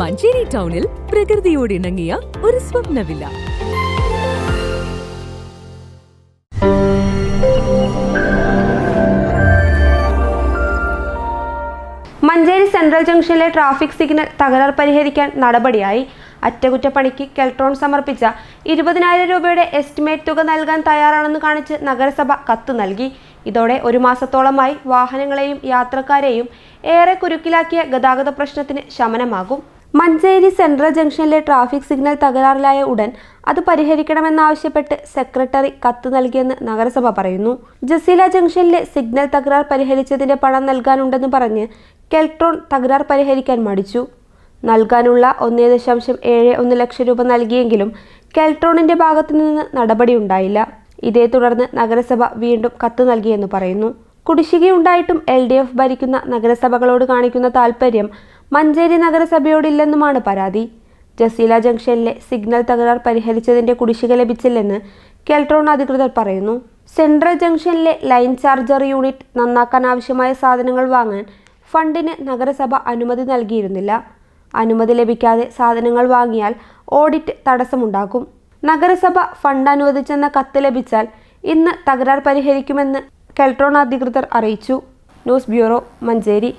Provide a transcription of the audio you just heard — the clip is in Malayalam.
മഞ്ചേരി ടൗണിൽ പ്രകൃതിയോട് ഇണങ്ങിയ ഒരു സ്വപ്നവില്ല. മഞ്ചേരി സെൻട്രൽ ജംഗ്ഷനിലെ ട്രാഫിക് സിഗ്നൽ തകരാർ പരിഹരിക്കാൻ നടപടിയായി. അറ്റകുറ്റപ്പണിക്ക് കെൽട്രോൺ സമർപ്പിച്ച ഇരുപതിനായിരം രൂപയുടെ എസ്റ്റിമേറ്റ് തുക നൽകാൻ തയ്യാറാണെന്ന് കാണിച്ച് നഗരസഭ കത്ത് നൽകി. ഇതോടെ ഒരു മാസത്തോളമായി വാഹനങ്ങളെയും യാത്രക്കാരെയും ഏറെ കുരുക്കിലാക്കിയ ഗതാഗത പ്രശ്നത്തിന് ശമനമാകും. മഞ്ചേരി സെൻട്രൽ ജംഗ്ഷനിലെ ട്രാഫിക് സിഗ്നൽ തകരാറിലായ ഉടൻ അത് പരിഹരിക്കണമെന്നാവശ്യപ്പെട്ട് സെക്രട്ടറി കത്ത് നൽകിയെന്ന് നഗരസഭ പറയുന്നു. ജസീല ജംഗ്ഷനിലെ സിഗ്നൽ തകരാർ പരിഹരിച്ചതിന്റെ പണം നൽകാനുണ്ടെന്ന് പറഞ്ഞ് കെൽട്രോൺ തകരാർ പരിഹരിക്കാൻ മടിച്ചു. നൽകാനുള്ള ഒന്നേ ദശാംശം ഏഴ് ഒന്ന് ലക്ഷം രൂപ നൽകിയെങ്കിലും കെൽട്രോണിന്റെ ഭാഗത്തു നിന്ന് നടപടിയുണ്ടായില്ല ഇതേ തുടർന്ന് നഗരസഭ വീണ്ടും കത്ത് നൽകിയെന്ന് പറയുന്നു. കുടിശ്ശികയുണ്ടായിട്ടും എൽ ഡി എഫ് ഭരിക്കുന്ന നഗരസഭകളോട് കാണിക്കുന്ന താൽപ്പര്യം മഞ്ചേരി നഗരസഭയോടില്ലെന്നുമാണ് പരാതി. ജസീല ജംഗ്ഷനിലെ സിഗ്നൽ തകരാർ പരിഹരിച്ചതിന്റെ കുടിശ്ശിക ലഭിച്ചില്ലെന്ന് കെൽട്രോൺ അധികൃതർ പറയുന്നു. സെൻട്രൽ ജംഗ്ഷനിലെ ലൈൻ ചാർജർ യൂണിറ്റ് നന്നാക്കാൻ ആവശ്യമായ സാധനങ്ങൾ വാങ്ങാൻ ഫണ്ടിന് നഗരസഭ അനുമതി നൽകിയിരുന്നില്ല. അനുമതി ലഭിക്കാതെ സാധനങ്ങൾ വാങ്ങിയാൽ ഓഡിറ്റ് തടസ്സമുണ്ടാക്കും. നഗരസഭ ഫണ്ട് അനുവദിച്ചെന്ന കത്ത് ലഭിച്ചാൽ ഇന്ന് തകരാർ പരിഹരിക്കുമെന്ന് കെൽട്രോൺ അധികൃതർ അറിയിച്ചു. News bureau Manjeri.